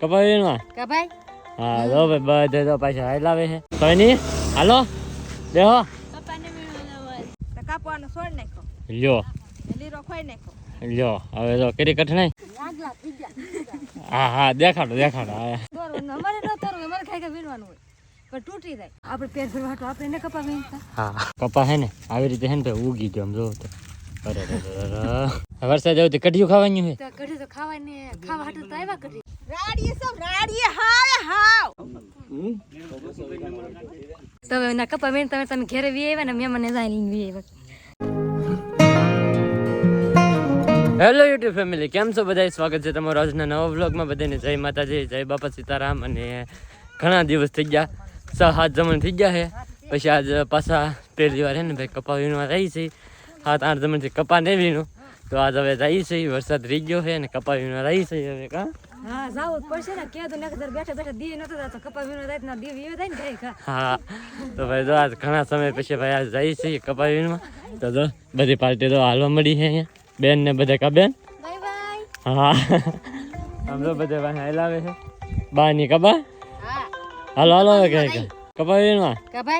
કપાવીમાં કે કપાઈ? હા જો ભાઈ બધે તો પાછા હાલાવે છે. કોઈ નહીં હાલો દેહો તો કાપવાનો છોડ નાખો લ્યો. લીરો ખોઈ નાખો લ્યો હવે તો કરી કઠણાઈ. હા હા દેખાડો દેખાડો હા. અમારે ન તરવું અમારે ખાઈ ખાઈ વીણવાનું હોય. પણ તૂટી જાય. આપણે પેર ફેરવા હાટું આપણે એને કપા વીણતા હા કપા હે ને આવી રીતે હે ને ભાઈ ઉગી ગયો આમ જોવો તો. અરે. વરસાદ આવ્યો તો કઢિયું ખાવાનું છે તો તો ખાવાને ખાવા હાટું તો આવ્યા કઢી. રાડીએ હાવે તમે ના કપા વીણતા વીણતા તમે ઘેરે વી આવ્યા ને મહેમાન મને લઈને વી આવ્યા. હેલો યુટ્યુબ ફેમિલી કેમ છો બધા સ્વાગત છે તમારો આજના નવા વ્લોગમાં બધાને જય માતાજી જય બાપા સીતારામ. અને ઘણા દિવસ થઈ ગયા. છ હાથ જમણ થઈ ગયા છે. પછી આજ પાછા પહેલી વાર હે ને ભાઈ કપા વીણવા રહી છે. હાથ આઠ જમણથી કપા નહીં વીણું. તો આજ હવે રહી છે. વરસાદ રહી ગયો છે અને કપા વીણવા રહી છે હવે કા? હા જાવ પડશે ને. કે તો ને બેઠા બેઠા દી નતો જાતો. કપા વીણો જાય ના દી વીવે થાય ને ઘરે હા તો ભાઈ જો આજ ઘણા સમય પછી ભાઈ આજ જઈ છે કપા તો જો બધી પાર્ટી તો હાલવા મળી છે અહીંયા. બેન ને બધા કા બેન? બાય બાય હા. આમ તો બધે પાસે આવે છે. બા ની કબા હા. હાલો હાલો હવે કઈ કપા કે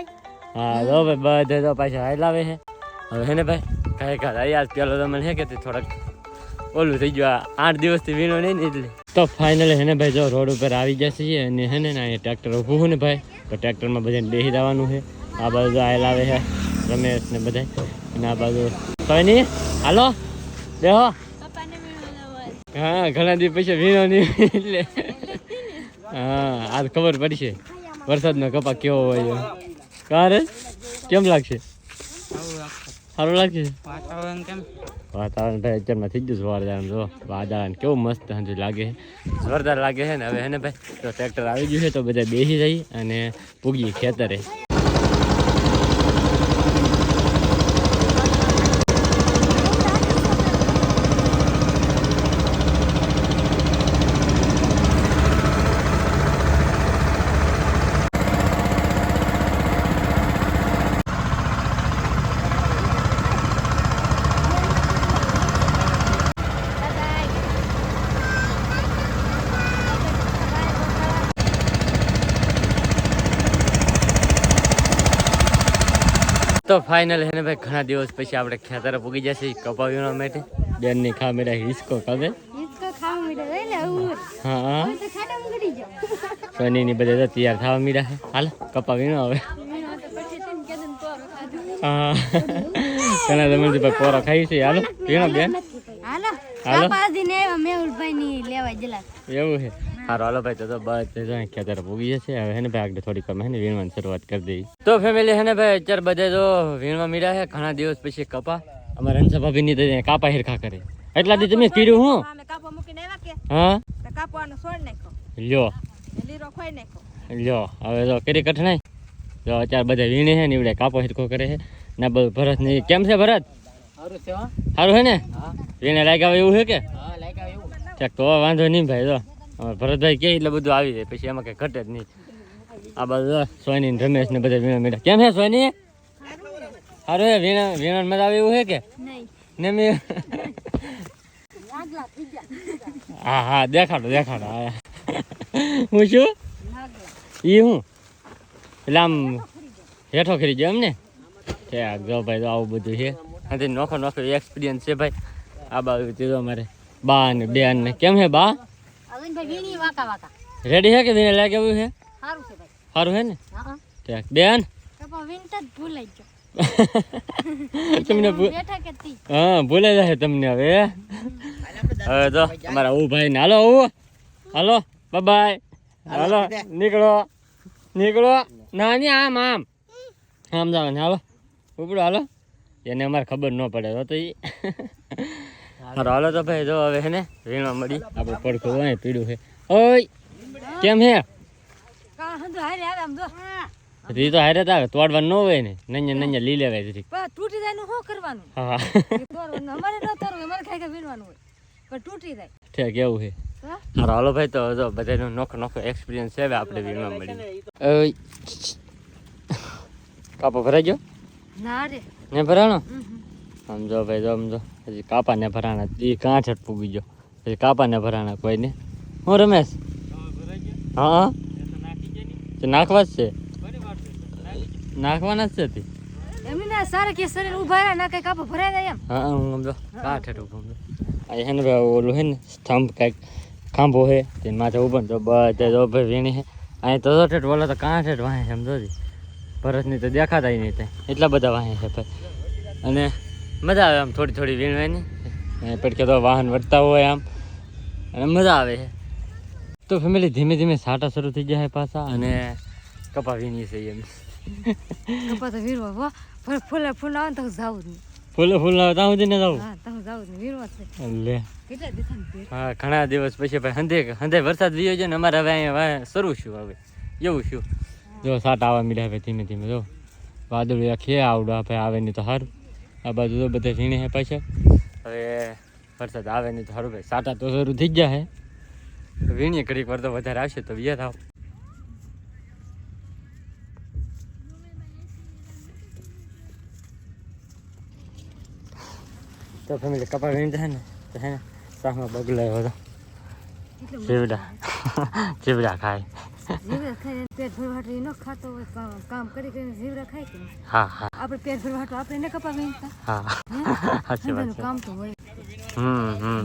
હા જો ભાઈ બધે તો પાછા હલાવે છે. હવે હે ને ભાઈ કઈ કઈ યાર પેલો તો મને હે કે થોડાક ઓલું થઈ ગયું આઠ દિવસથી વીણો નહીં ને એટલે. તો ફાઇનલી હેને ભાઈ જો રોડ ઉપર આવી જશે છે અને હે ને અહીંયા ટ્રેક્ટર ઊભું હું ને ભાઈ તો ટ્રેક્ટરમાં બધાને બેસી જવાનું છે. આ બાજુ જો આવે છે રમેશ ને બધા અને આ બાજુ કઈ નહીં હાલો દેહો હા ઘણા દિવસ પછી વીણો નહીં એટલે. હા આજ ખબર પડશે વરસાદનો કપા કેવો હોય કાર કારે કેમ લાગશે. સારું લાગશે? વાતાવરણ કેમ? વાતાવરણ ભાઈ અત્યારમાં થઈ ગયું જોરદાર જો. વાદળ કેવું મસ્ત હજુ લાગે છે. જોરદાર લાગે છે ને હવે હે ને ભાઈ? તો ટ્રેક્ટર આવી ગયું છે તો બધા બેસી જઈએ અને પૂગી ખેતરે. તો ફાઇનલ હેને ભાઈ ઘણા દિવસ પછી આપણે ખેતર પૂગી જશે કપાવીના માટે. બેનની ખા મેરા હિસકો ખાવે હિસકો ખાવા મેરા એટલે હું. હા તો ખાડા મગડી જાવ સોની ની બધે તૈયાર થવા મેરા હાલ કપાવીનો હવે. હા. ઘણા તમે ભાઈ પોરો ખાઈ છે હાલો. પીણો બેન. હાલો. હાલો. પાડી ને મેહુલભાઈ ની લેવા જલા એવું હે સારું હાલો ભાઈ તો બધા ખેતર પૂગી જશે. હવે હે ને ભાઈ આગળ થોડીક અમે હે ને વીણવાની શરૂઆત કરી દઈએ. તો ફેમિલી હે ને ભાઈ અત્યારે બધે તો વીણવા મીડા છે ઘણા દિવસ પછી કપા. અમારા હંસા ભાભીની તો કાપા હિરખા કરે. એટલા દી તમે પીડ્યું હું? અમે કાપો મૂકીને આવ્યા કે? હા? તો છોડ નાખો લ્યો. લીરો ખોઈ નાખો લ્યો. હવે તો કરી કઠણાઈ. જો અત્યારે બધા વીણે છે ને કાપો હિરખો કરે છે ના બધું ભરતની કેમ છે ભરત? સારું છે હો? સારું છે ને? વીણે લાગ્યા હોય એવું છે કે? હા લાગ્યા એવું. ચાક તો વાંધો નહીં ભાઈ જો. ભરતભાઈ કે એટલે બધું આવી જાય. પછી એમાં કઈ ઘટે જ નહીં. આ બાજુ સોની રમેશ ને બધા વીણા મીડા કેમ છે સોની? અરે હે વીણા વીણા મજા આવે એવું છે કે? ને મેં હા હા દેખાડો દેખાડો હા. હું શું એ હું? એટલે આમ હેઠો ખરી ગયો એમ ને ઠેક જો ભાઈ તો આવું બધું છે. અને નોખો નોખો એક્સપિરિયન્સ છે ભાઈ. આ બાજુ જો અમારે બા ને બેન ને. કેમ હે બા? રેડી છે કે દિને લાગે એવું છે સારું છે ભાઈ. સારું છે ને? હા. ઠેક. બેન? કપા વિન્ટર ભૂલાઈ ગયો. તમને હા ભૂલાઈ જાય તમને હવે. હવે તો અમારા ઓ ભાઈ હાલો ઓ. હાલો બાય હાલો નીકળો. નીકળો. ના ની આમ આમ. આમ જાવ ને હાલો. ઉપડો હાલો. એને અમારે ખબર ન પડે તો ઈ. હારો હાલો તો ભાઈ જો હવે હે ને વીણવા મળી. આપણે પડખો હોય પીડું છે. ઓય કેમ હે કા હંદો હારે આવે આમ જો. રી તો હારે તા તોડવા ન હોય ને. નඤ્યા નඤ્યા લઈ લેવાય પણ તૂટી જાય નું શું કરવાનું? હા તોડવાનું અમારે ન તોડવું અમારે ખાઈ ખાઈ વીણવાનું હોય. પણ તૂટી જાય. ઠીક એવું છે. હા? હાલો ભાઈ તો જો બધાનો નોખો નોખો એક્સપિરિયન્સ છે હવે આપણે વીણવા મળી. ઓય. કાપો ભરાઈ ગયો? ના રે. ને ભરાણો. સમજો ભાઈ જો સમજો. હજી કાપાને ભરાણા. એ કાંઠ પૂગી ગયો હજી કાપાને ભરાણા કોઈને? હું રમેશ? હા નાખવા જ છે? નાખવાના જ છે તે? એમની ના સારા કે શરીર ઊભા રહ્યા ના કઈ કાપો ભરાય જાય એમ? હા હું સમજો. કાંઠ સમજો. આ હે ને ભાઈ ઓલું હે ને સ્તંભ કાંઈક ખાંભો હે. તે માથે ઊભો તો બધે જો ભાઈ વીણી હે. અહીં તો ઠેઠ ઓલા તો કાંઠ હેઠ વાહે સમજો ભરતની તો દેખાતા નહીં ત્યાં. એટલા બધા વાહે છે ભાઈ. અને મજા આવે આમ થોડી થોડી વીણવાની પડકે તો વાહન વળતા હોય આમ. અને મજા આવે છે. તો ફેમિલી ધીમે ધીમે સાટા શરૂ થઈ ગયા છે પાછા અને કપા વીણીએ છે એમ કપા તો વીરવા વાહ ફૂલ ફૂલ ફૂલ આવે તો જાવું જ ફૂલે ફૂલ આવે ત્યાં સુધી ને જવું હા જાવું જ વીરવા છે. લે. કેટલા દિવસ હા ઘણા દિવસ પછી ભાઈ હંધે હંધે વરસાદ વીયો છે ને અમારે હવે અહીંયા શરૂ છું હવે. એવું શું જો સાટા આવવા મીડ્યા હવે ધીમે ધીમે જો. વાદળિયા ખે આવડો આપણે આવે નહીં તો સારું આ બાજુ તો બધા ઝીણી છે પાછા હવે વરસાદ આવે નહીં તો સારું ભાઈ. સાટા તો શરૂ થઈ ગયા છે વીણીએ ઘડીક વાર તો વધારે આવશે તો વ્યા થાવ. તો ફેમિલી કપા વીણતા ને તો હે ને સામાં બગલાયો હતો ચીવડા ચીવડા ખાય. જીવડા ખાઈને પેટ ભરવાટો ન ખાતો હોય કામ કરી કરીને જીવડા ખાય કે હા હા. આપણે પેટ ભરવાટો આપણે એને કપા હા. સાચી વાત છે. કામ તો હોય. હમ હમ.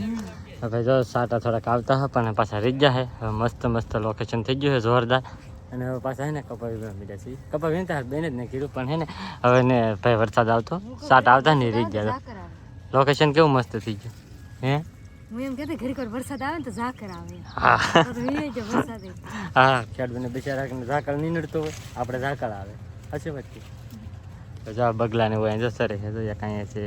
હવે જો સાટા થોડાક આવતા હતા પણ પાછા છે હવે મસ્ત મસ્ત લોકેશન થઈ ગયું છે જોરદાર. અને હવે પાછા હે ને કપા વીણવા મીડ્યા છે. કપા વીણતા બેને જ ને કીધું પણ હે ને હવે ને ભાઈ વરસાદ આવતો. સાટ આવતા ને રીત ગયા લોકેશન કેવું મસ્ત થઈ ગયું. હે? હું એમ કહેતી ઘડીક વાર વરસાદ આવે ને તો ઝાકર આવે હા. તો તો વીણાઈ જાય વરસાદ એ. હા ખેડૂતને બિચારા ઝાકળ નહીં નડતો હોય આપણે ઝાકળ આવે. હશે વચ્ચે. તો જા બગલાને હોય જો સરે છે તો કાંઈ છે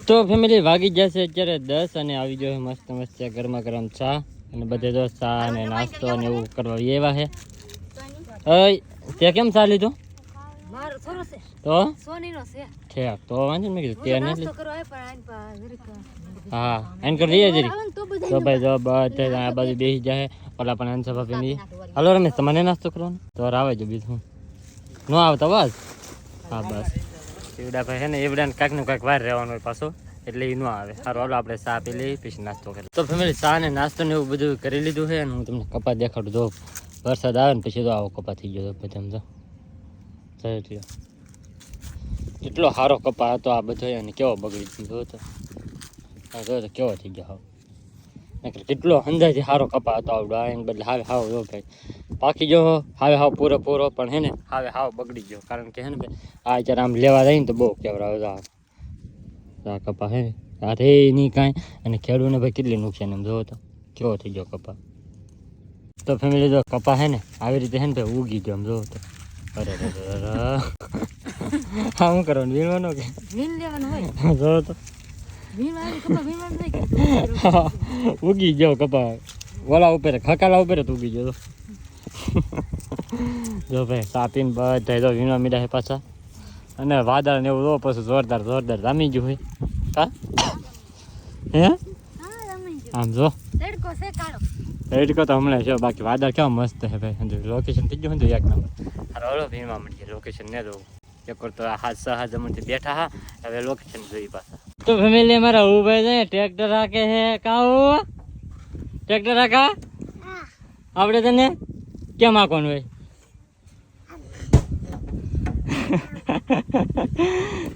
તો ફેમિલી વાગી જશે અત્યારે દસ અને આવી જો છે મસ્ત મસ્ત ગરમા ગરમ ચા અને બધે જો ચા અને નાસ્તો અને એવું કરવા એવા છે. તે કેમ ચા લીધો? છે. તો? સોનીનો છે. ઠેક તો વાંધો ને મેં કીધું તે તો હા એન કરી દઈએ જરી. તો ભાઈ જો બધે આ બાજુ બેસી જાય ઓલા પણ અંશ ભાભી હાલો રમેશ તમને નાસ્તો કરવાનો? તો આવે જો બીજું ન આવતા બસ હા બસ. એવડા ભાઈ હે ને એવડાને કાંઈક ને કાંઈક વાર રહેવાનું હોય પાછો એટલે એ ન આવે. સારું હાલો આપણે ચા પી લઈએ પછી નાસ્તો કરીએ. તો ફેમિલી ચા ને નાસ્તો ને એવું બધું કરી લીધું છે અને હું તમને કપા દેખાડું જો વરસાદ આવે ને પછી તો આવો કપા થઈ ગયો પછી સમજો જોઈ એટલો સારો કપા હતો આ બધો અને કેવો બગડી ગયો હતો આ જો તો કેવો થઈ ગયો હાવ. નકર કેટલો અંદાજે સારો કપા હતો આવડો આ એને બદલે હાવે હાવ જો ભાઈ પાકી ગયો હાવે હાવ પૂરો પૂરો પણ હે ને હાવે હાવ બગડી ગયો. કારણ કે હે ને ભાઈ આ અત્યારે આમ લેવા જાય ને તો બહુ કેવરાવે છે આ આ કપા હે ને આ રે નહીં કાંઈ. અને ખેડૂને ભાઈ કેટલી નુકસાન એમ જોવો તો કેવો થઈ ગયો કપા. તો ફેમિલી જો કપા હે ને આવી રીતે હે ને ભાઈ ઉગી ગયો આમ જોવો તો. અરે અરે અરે અરે. હા શું કરવાનું વીણવાનો કે? વીણ લેવાનું હોય. જોવો તો. ઉગી ગયો કપા. ઓલા ઉપર ખકાલા ઉપર તો ઉગી ગયો જો ભાઈ સાપીને બધા તો વીણવા મીડા છે પાછા. અને વાદળ ને એવું જો પછી જોરદાર જોરદાર રામી ગયું હોય. હા? હે? હા આમ જો. તડકો તો હમણાં છે બાકી વાદળ કેવા મસ્ત છે ભાઈ. લોકેશન થઈ ગયું ને એક નંબર. હલો ભીમા મળીએ લોકેશન ને જોવું એક તો હાથ સહ જમણથી બેઠા હા. હવે લોકેશન જોઈ પાછા. તો ફેમિલી અમારા ઉભાઈ છે ટ્રેક્ટર રાખે છે. કાઓ ટ્રેક્ટર રાખા? આપણે તને? કેમ આખવાનું હોય?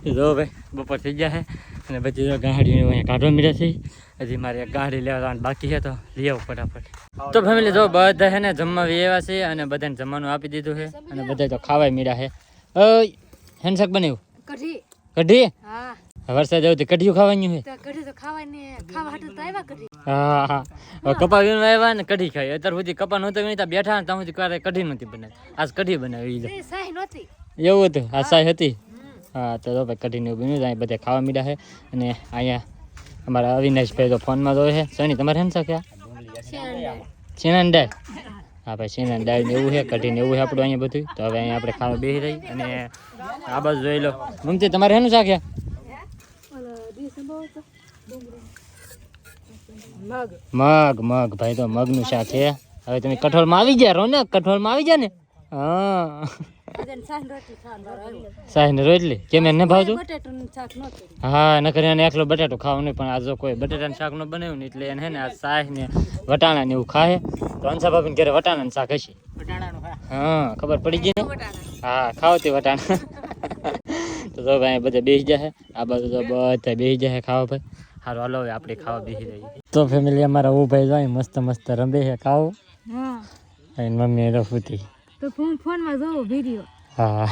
જો ભાઈ, બપોર થઈ ગયા છે. અને પછી જો ગાડીને અહીંયા કાઢવા મળ્યા છે. હજી મારે એક ગાડી લેવા જવાનું બાકી છે, તો લઈ આવું ફટાફટ. તો ફેમિલી જો બધા છે ને જમવા એવા છે અને બધાને જમવાનું આપી દીધું છે. અને બધા તો ખાવાય મળ્યા છે. ઓય શાક બનાવ્યું? કઢી. કઢી? હા. વરસાદ આવ્યો તો કઢિયું ખાવાનું છે. કઢી તો ખાવાની ખાવા હાટુ તો આવ્યા કઢી. હા હા. કપા વીણવા આવ્યા ને કઢી ખાઈ. અત્યાર સુધી કપા નહોતો ત્યાં બેઠા ત્યાં સુધી ક્યારે કઢી નહોતી બનાવી. આજ કઢી બનાવી સાહી નહોતી. એવું હતું? આ સાય હતી? હા તો ભાઈ કઢીને એવું બન્યું અહીંયા બધા ખાવા મીડા છે. અને અહીંયા અમારા અવિનાશભાઈ તો ફોનમાં તો છે. સની તમારે હેન શાક ચીનાની દાળ હા ભાઈ ચીનાની દાળ ને એવું છે કઢીને એવું છે આપણું અહીંયા બધું. તો હવે અહીંયા આપણે ખાવા બેસી રહી અને આ બસ જોઈ લો. મમતી તમારે હેનું શાક મગ. મગ મગ. ભાઈ, તો મગનું શાક છે. હવે તમે કઠોળમાં આવી ગયા રહો ને કઠોળમાં આવી ગયા ને? હા. સાહેબ રોટલી. કેમ એને ભાવતું? હા નકર એને એકલો બટાટો ખાવાનું નહીં પણ આ જો કોઈ બટાટાનું શાક ન બનાવ્યું ને એટલે એને ને આ સાહેબ ને વટાણા ને એવું ખાય. તો અંસા ભાભી ઘરે વટાણા શાક હશે. બટાણાનું હા. હા ખબર પડી ગઈ ને? હા ખાવ તે વટાણા. તો જો ભાઈ બધા બેસી જાય આ બાજુ તો બધા બેસી જાય ખાવા ભાઈ. સારું હાલો હવે આપણે ખાવા બેસી જઈએ. તો ફેમિલી અમારા ઓ ભાઈ જાય મસ્ત મસ્ત રમે છે ખાવું. હા. મમ્મી રફુતી તો ફોન ફોનમાં જોવો વીડિયો હા.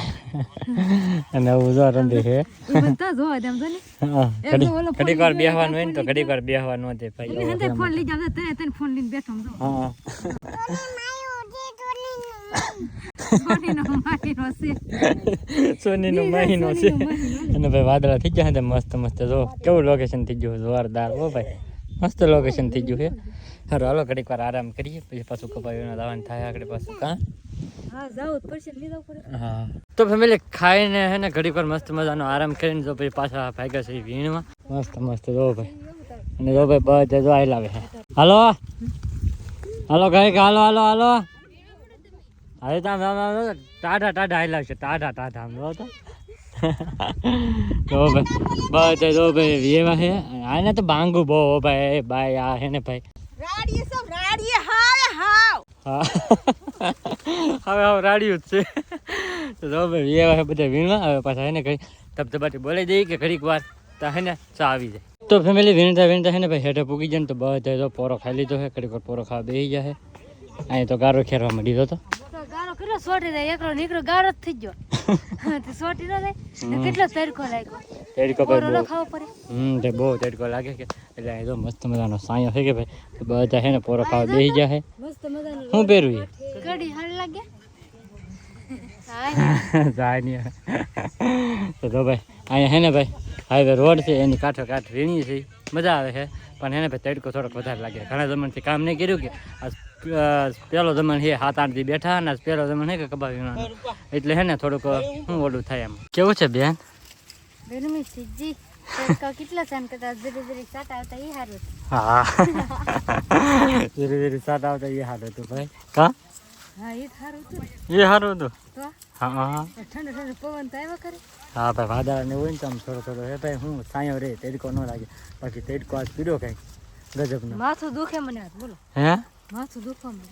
અને હું જો રમે છે. આમ જો ને. હા, એક તો ઓલો ઘડીક વાર બેહવાનું હોય ને તો ઘડીક વાર બેહવાનું દે ભાઈ એની ફોન લઈ જાવ તને તને ફોન લઈને બેઠો જો. હા. સોનીનો મહિનો છે. અને ભાઈ વાદળા થઈ ગયા મસ્ત મસ્ત. જો કેવું લોકેશન થઈ ગયું જોરદાર. હો ભાઈ. મસ્ત લોકેશન થઈ ગયું છે. સારું હાલો ઘડીક વાર આરામ કરીએ પછી પાછું કપાવીને દાવાનું થાય આગળ પાછું કાં? હા તો ફેમિલી ખાઈને હે ને ઘડીક વાર મસ્ત મજાનો આરામ કરીને જો પછી પાછા ભાગ્યા છે વીણમાં. મસ્ત મસ્ત જો ભાઈ. અને જો ભાઈ બધા જો આઈ લાવે હાલો? હાલો ગાય હાલો હાલો હાલો. હવે તો ટાઢા ટાઢા આઈ લાવશે ટાઢા ટાઢા આમ જો તો જો ભાઈ બધા તો ભાઈ એવા હે આને તો બાંગુ બહુ ભાઈ ભાઈ આ હે ને ભાઈ. હા હવે હવે રાડ્યું જ છે. તો જો ભાઈ એવા હે બધા વીણવા. હવે પાછા હે ને કઈ ધબધબાટી બોલાઈ દઈએ કે ઘડીક વાર તો હે ને ચા આવી જાય. તો ફેમિલી વીણતા વીણતા હે ને ભાઈ હેઠે પૂગી જાય ને તો બધા પોરો ખાઈ લીધો છે ઘડીક પોરો ખાવા બેસી જાય અહીં તો ગારો ખેરવા માંડી દો તો કેટલો સોટી થાય? એકલો નીકળો ગારો જ થઈ ગયો. તે સોટી ન થાય? કેટલો તડકો લાગ્યો? તડકો પોરો ખાવો પડે? હમ તે બહુ તડકો લાગે કે એટલે એ તો મસ્ત મજાનો સાયો છે કે ભાઈ? બધા હે ને પોરો ખાવા બેસી જાય મસ્ત મજાનો શું પહેરવું કડી હાલ લાગે? જાય નહીં તો ભાઈ અહીંયા હે ને ભાઈ હાઈવે રોડ છે એની કાંઠો કાંઠ વીણી છે. મજા આવે છે. પણ એને ભાઈ તડકો થોડોક વધારે લાગે. ઘણા જમણથી કામ નહીં કર્યું કે આ અ, પહેલો જમણ છે સાત આઠથી બેઠા અને પેલો પહેલો જમણ છે કે કબાવી એટલે હે ને થોડુંક શું ઓલું થાય એમ. કેવું છે બેન? ગરમી સીજી કેટલા સહન કરતા? ધીરે ધીરે સાટ આવતા એ સારું હા. ધીરે ધીરે સાત આવતા એ સારું હતું ભાઈ. કા? હા એ સારું હતું. એ સારું હતું? હા હા ઠંડો ઠંડો પવન તો આવ્યા કરે હા ભાઈ વાદળા ને હોય ને તો આમ થોડો થોડો હે ભાઈ હું સાયો રે તેડકો ન લાગે. બાકી તેડકો આજ પીડ્યો કઈ ગજબ માથું દુખે મને બોલો. હે?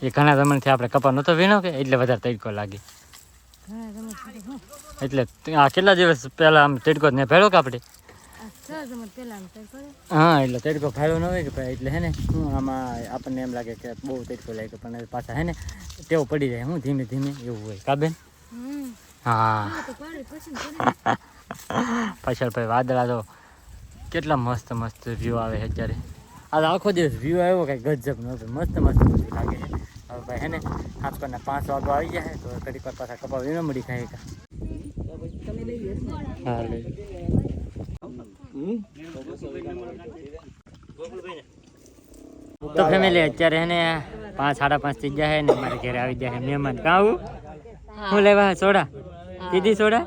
એ ઘણા જમણથી આપણે કપા નતો વીણો કે એટલે વધારે તડકો લાગે. એટલે આ કેટલા દિવસ પહેલા આમ તડકો ને ભેળો કે આપણે. હા એટલે તડકો ફાળ્યો ન હોય કે ભાઈ એટલે હે ને હું આમાં આપણને એમ લાગે કે બહુ તડકો લાગે પણ પાછા હે ને ટેવ પડી જાય. હું ધીમે ધીમે એવું હોય. કાબેન હા. પાછળ ભાઈ વાદળા તો કેટલા મસ્ત મસ્ત વ્યૂ આવે અત્યારે. આ આખો દિવસ વ્યૂ આવ્યો કઈ ગજબ નહોતો મસ્ત મસ્ત view લાગે છે. હવે ભાઈ હે ને આજકાલના પાંચ વાગો આવી જાય તો કડીક વાર પાછા કપા વીણો મળી ખાય કા હા લઈ તો ફેમિલી અત્યારે હે ને પાંચ સાડા પાંચ થઈ ગયા છે ને મારે ઘરે આવી ગયા છે મહેમાન. કાં આવું? હું લેવા? સોડા? દીદી સોડા?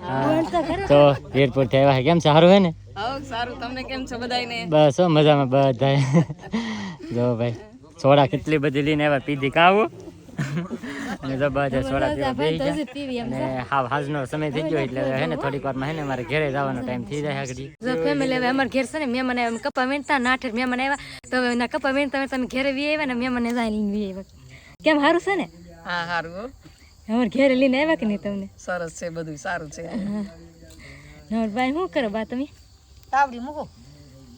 હા. તો એરપોર્ટથી આવ્યા કેમ સારું હે ને? સારું. તમને કેમ છો બધાને બસ હો મજામાં બધા જો ભાઈ સોડા કેટલી બધી લઈને આવ્યા પીધી કાવું અને જો બધા સોડા પીવા બેસી ગયા. અને હાવ હાજનો સમય થઈ ગયો એટલે હે ને થોડીક વારમાં હે ને મારે ઘરે જવાનો ટાઈમ થઈ જાય આગળ. જો ફેમિલી હવે અમારા ઘેર છે ને મહેમાન મને કપા વીણતા નાઠેર મને આવ્યા. તો હવે એના કપા વીણતા તમે ઘરે ઘેરે વી આવ્યા ને મહેમાન જાય લઈને વી આવ્યા. કેમ સારું છે ને? હા સારું અમારે ઘેરે લઈને આવ્યા કે નહીં તમને? સરસ છે બધું સારું છે. નવર ભાઈ શું કરો બા તમે? તાવડી મૂકો.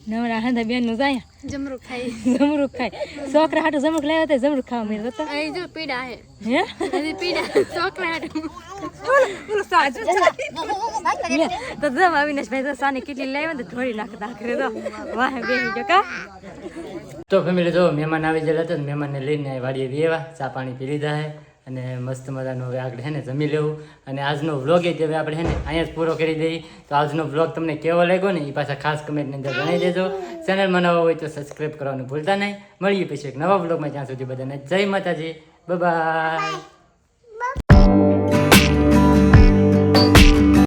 નવરા હાંધા બેનનું જાય. જમરૂક ખાઈ. જમરૂક ખાય છોકરા હાટું જમરૂક લાવ્યો તો જમરૂક ખાવા મળ્યો તો અહીં જો પીડા હે. હે? હજી પીડા. છોકરા હાટું. તો જમ અવિનાશ ભાઈ તો સાની કેટલી લાવ્યા તો થોડી નાખતા કરે તો. વાહ બેસી ગયો કા? તો ફેમિલી જો મહેમાન આવી ગયેલા હતા ને મહેમાનને લઈને વાડીએ બેવા ચા પાણી પી લીધા છે અને મસ્ત મજાનો હવે આગળ હે ને જમી લેવું. અને આજનો વ્લોગ એ હવે આપણે હે ને અહીંયા જ પૂરો કરી દઈએ. તો આજનો વ્લોગ તમને કેવો લાગ્યો ને એ પાછા ખાસ કમેન્ટની અંદર જણાવી દેજો. ચેનલમાં નવા હોય તો સબસ્ક્રાઈબ કરવાનું ભૂલતા નહીં. મળીએ પછી એક નવા વ્લોગમાં ત્યાં સુધી બધાને જય માતાજી. બાય